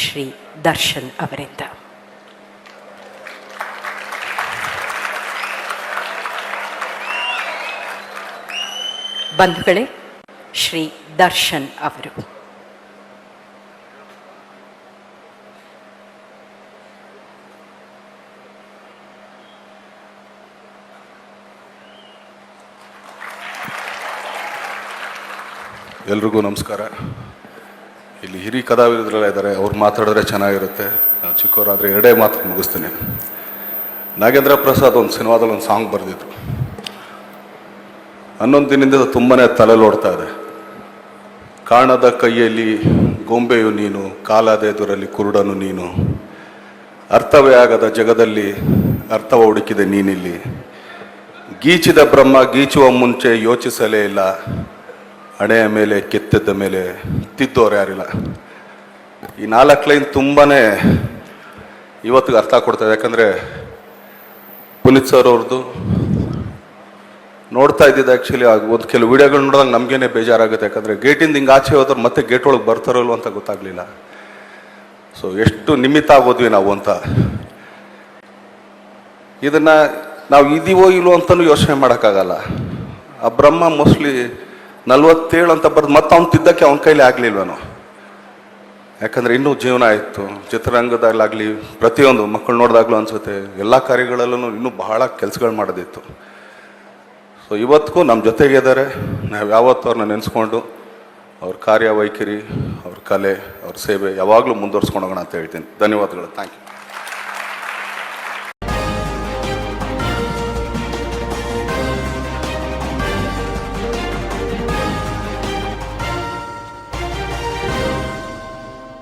ಶ್ರೀ ದರ್ಶನ್ ಅವರಿಂದ. ಬಂಧುಗಳೇ ಶ್ರೀ ದರ್ಶನ್ ಅವರು. ಎಲ್ರಿಗೂ ನಮಸ್ಕಾರ. ಇಲ್ಲಿ ಹಿರಿ ಕಲಾವಿದರೆಲ್ಲ ಇದ್ದಾರೆ, ಅವ್ರು ಮಾತಾಡಿದ್ರೆ ಚೆನ್ನಾಗಿರುತ್ತೆ. ನಾನು ಚಿಕ್ಕವರಾದರೆ ಎರಡೇ ಮಾತು ಮುಗಿಸ್ತೀನಿ. ನಾಗೇಂದ್ರ ಪ್ರಸಾದ್ ಒಂದು ಸಿನಿಮಾದಲ್ಲಿ ಒಂದು ಸಾಂಗ್ ಬರೆದಿದ್ರು. ಹನ್ನೊಂದು ದಿನದಿಂದ ತುಂಬಾ ತಲೆ ಓಡ್ತಾ ಇದೆ. ಕಾಣದ ಕೈಯಲ್ಲಿ ಗೊಂಬೆಯು ನೀನು, ಕಾಲಾದ ಎದುರಲ್ಲಿ ಕುರುಡನು ನೀನು. ಅರ್ಥವೇ ಆಗದ ಜಗದಲ್ಲಿ ಅರ್ಥವ ಹುಡುಕಿದೆ ನೀನಿಲ್ಲಿ. ಗೀಚಿದ ಬ್ರಹ್ಮ ಗೀಚುವ ಮುಂಚೆ ಯೋಚಿಸಲೇ ಇಲ್ಲ. ಹಣೆಯ ಮೇಲೆ ಕೆತ್ತದ ಮೇಲೆ ತಿದ್ದೋರು ಯಾರಿಲ್ಲ. ಈ ನಾಲ್ಕು ಲೈನ್ ತುಂಬಾ ಇವತ್ತಿಗೆ ಅರ್ಥ ಕೊಡ್ತದೆ ಯಾಕಂದರೆ ಪುನೀತ್ ಸರ್ ಅವ್ರದ್ದು ನೋಡ್ತಾ ಇದ್ದಿದ್ದು ಆ್ಯಕ್ಚುಲಿ ಒಂದು ಕೆಲವು ವಿಡಿಯೋಗಳು ನೋಡಿದಾಗ ನಮಗೇನೆ ಬೇಜಾರಾಗುತ್ತೆ. ಯಾಕಂದರೆ ಗೇಟಿಂದ ಹಿಂಗೆ ಆಚೆ ಹೋದ್ರೆ ಮತ್ತೆ ಗೇಟ್ ಒಳಗೆ ಬರ್ತಾರೋ ಇಲ್ವೋ ಅಂತ ಗೊತ್ತಾಗಲಿಲ್ಲ. ಸೊ ಎಷ್ಟು ನಿಮಿತ್ತ ಆಗೋದ್ವಿ ನಾವು ಅಂತ. ಇದನ್ನು ನಾವು ಇದೀವೋ ಇಲ್ವೋ ಅಂತಲೂ ಯೋಚನೆ ಮಾಡೋಕ್ಕಾಗಲ್ಲ. ಆ ಬ್ರಹ್ಮ ಮೋಸ್ಟ್ಲಿ ನಲ್ವತ್ತೇಳು ಅಂತ ಬರೆದು ಮತ್ತೆ ಅವ್ನು ತಿದ್ದಕ್ಕೆ ಅವನ ಕೈಲಿ ಆಗಲಿಲ್ವನು ಯಾಕಂದರೆ ಇನ್ನೂ ಜೀವನ ಆಯಿತು. ಚಿತ್ರರಂಗದಲ್ಲಾಗಲಿ, ಪ್ರತಿಯೊಂದು ಮಕ್ಕಳು ನೋಡಿದಾಗಲೂ ಅನಿಸುತ್ತೆ, ಎಲ್ಲ ಕಾರ್ಯಗಳಲ್ಲೂ ಇನ್ನೂ ಬಹಳ ಕೆಲಸಗಳು ಮಾಡೋದಿತ್ತು. ಸೊ ಇವತ್ತಿಗೂ ನಮ್ಮ ಜೊತೆಗಿದ್ದಾರೆ ನಾವು ಯಾವತ್ತೂ ಅವ್ರನ್ನ ನೆನೆಸ್ಕೊಂಡು, ಅವ್ರ ಕಾರ್ಯವೈಖರಿ, ಅವ್ರ ಕಲೆ, ಅವ್ರ ಸೇವೆ ಯಾವಾಗಲೂ ಮುಂದುವರ್ಸ್ಕೊಂಡು ಹೋಗೋಣ ಅಂತ ಹೇಳ್ತೀನಿ. ಧನ್ಯವಾದಗಳು. Thank you